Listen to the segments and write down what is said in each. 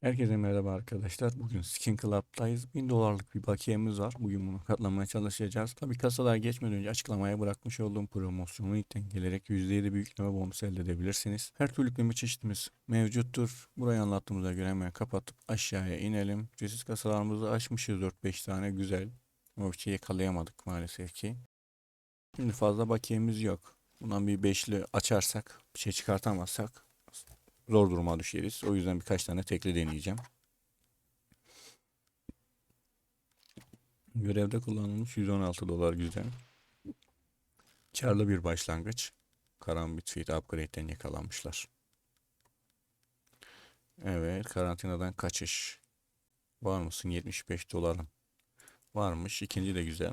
Herkese merhaba arkadaşlar. Bugün Skin Club'dayız. 1000 dolarlık bir bakiyemiz var. Bugün bunu katlamaya çalışacağız. Tabi kasalar geçmeden önce açıklamaya bırakmış olduğum promosyonu linkten gelerek %7 büyükleme bonusu elde edebilirsiniz. Her türlü yükleme çeşitimiz mevcuttur. Burayı anlattığımıza göre hemen kapatıp aşağıya inelim. Ücretsiz kasalarımızı açmışız 4-5 tane güzel. Ama bir şey yakalayamadık maalesef ki. Şimdi fazla bakiyemiz yok. Bundan bir beşli açarsak, bir şey çıkartamazsak zor duruma düşeriz. O yüzden birkaç tane tekli deneyeceğim. Görevde kullanılmış 116 dolar güzel. Karlı bir başlangıç. Karambit Feed Upgrade'den yakalanmışlar. Evet, karantinadan kaçış. Var mısın? 75 dolarım. Varmış. İkinci de güzel.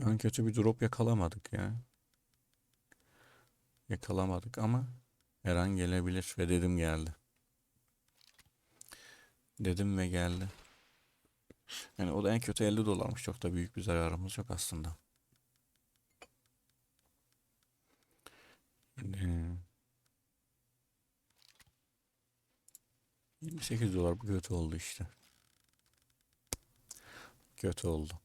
En kötü bir drop yakalamadık ya. Yakalamadık ama her an gelebilir ve dedim geldi. Dedim ve geldi. Yani o da en kötü 50 dolarmış. Çok da büyük bir zararımız yok aslında. Şimdi 28 dolar bu kötü oldu işte. Kötü oldu.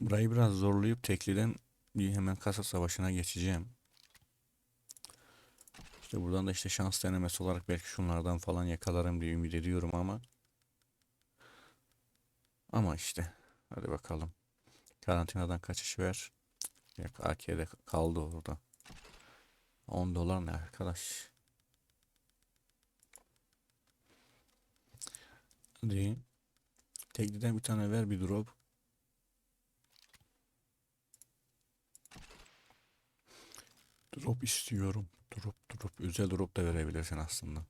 Burayı biraz zorlayıp tekliden bir hemen kasa savaşına geçeceğim. İşte buradan da işte şans denemesi olarak belki şunlardan falan yakalarım diye ümit ediyorum ama ama işte hadi bakalım. Karantinadan kaçış ver. Yok AK'de kaldı orada. 10 dolar ne arkadaş? Hadi. Tekliden bir tane ver bir drop. Drop istiyorum. Drop drop. Özel drop da verebilirsin aslında.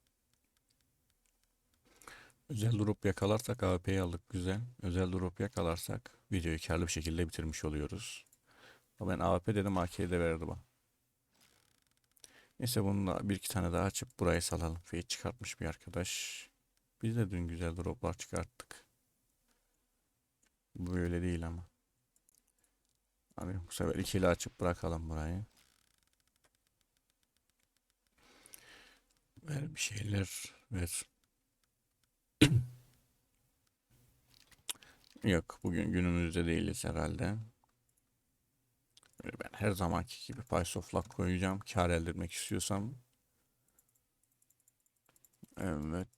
Özel drop yakalarsak AWP'yi aldık güzel. Özel drop yakalarsak videoyu karlı bir şekilde bitirmiş oluyoruz. Ama ben AWP dedim AK'ye de verdi bana. Neyse bununla bir iki tane daha açıp burayı salalım. Fade çıkartmış bir arkadaş. Biz de dün güzel droplar çıkarttık. Böyle değil ama. Abi bu sefer ikili açıp bırakalım burayı. Ver bir şeyler ver. Yok bugün günümüzde değiliz herhalde. Ben her zamanki gibi luck koyacağım. Kar elde etmek istiyorsam. Evet.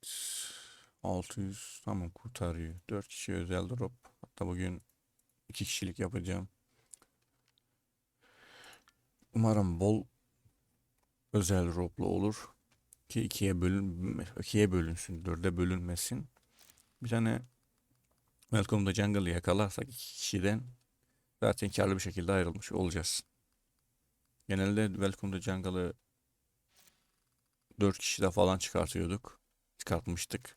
600 tamam kurtarıyor. 4 kişi özel drop. Hatta bugün 2 kişilik yapacağım. Umarım bol özel droplu olur ki ikiye bölün ikiye bölünsün, dörde bölünmesin. Bir tane Welcome to Jungle'ı yakalarsak iki kişiden zaten karlı bir şekilde ayrılmış olacağız. Genelde Welcome to Jungle'ı 4 kişide falan çıkartıyorduk. Çıkartmıştık.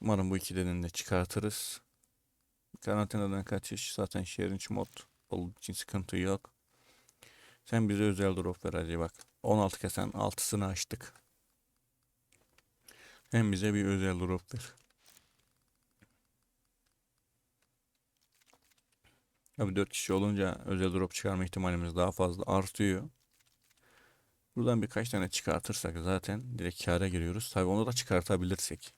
Umarım bu ikiden de çıkartırız. Karantinadan kaçış zaten sharing mod olduğu için sıkıntı yok. Sen bize özel drop ver hadi bak. 16 kesen 6'sını açtık. Hem bize bir özel drop ver. Tabii 4 kişi olunca özel drop çıkarma ihtimalimiz daha fazla artıyor. Buradan birkaç tane çıkartırsak zaten direkt kâra giriyoruz. Tabii onu da çıkartabilirsek.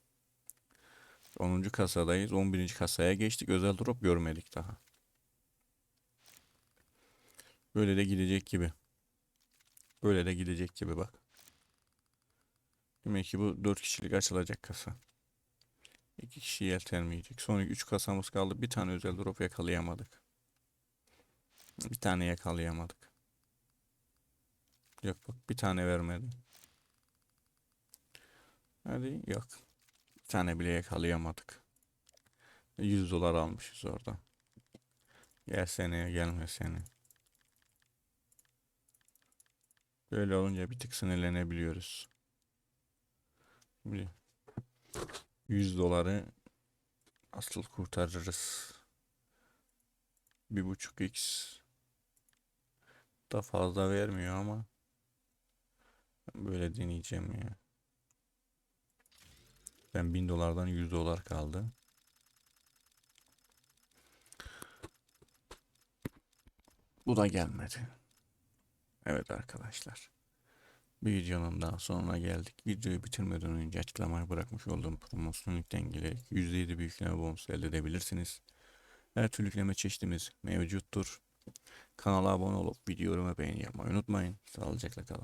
10. kasadayız. 11. kasaya geçtik. Özel drop görmedik daha. Böyle de gidecek gibi. Böyle de gidecek gibi bak. Demek ki bu 4 kişilik açılacak kasa. 2 kişi yeltenmeyecek. Son 3 kasamız kaldı. Bir tane özel drop yakalayamadık. Bir tane yakalayamadık. Yok bak bir tane vermedi. Hadi yok. Bir tane bile yakalayamadık. 100 dolar almışız orada. Gel seneye gelme seni. Böyle olunca bir tık sinirlenebiliyoruz. Şimdi 100 doları asıl kurtarırız. Bir buçuk x da fazla vermiyor ama böyle deneyeceğim ya. Ben 1000 dolardan 100 dolar kaldı. Bu da gelmedi. Evet arkadaşlar. Bir videonun daha sonuna geldik. Videoyu bitirmeden önce açıklamaya bırakmış olduğum promosyon linkten gelerek %7 büyükleme bonusu elde edebilirsiniz. Her türlü yükleme çeşitimiz mevcuttur. Kanala abone olup video yorum ve beğeni yapmayı unutmayın. Sağlıcakla kalın.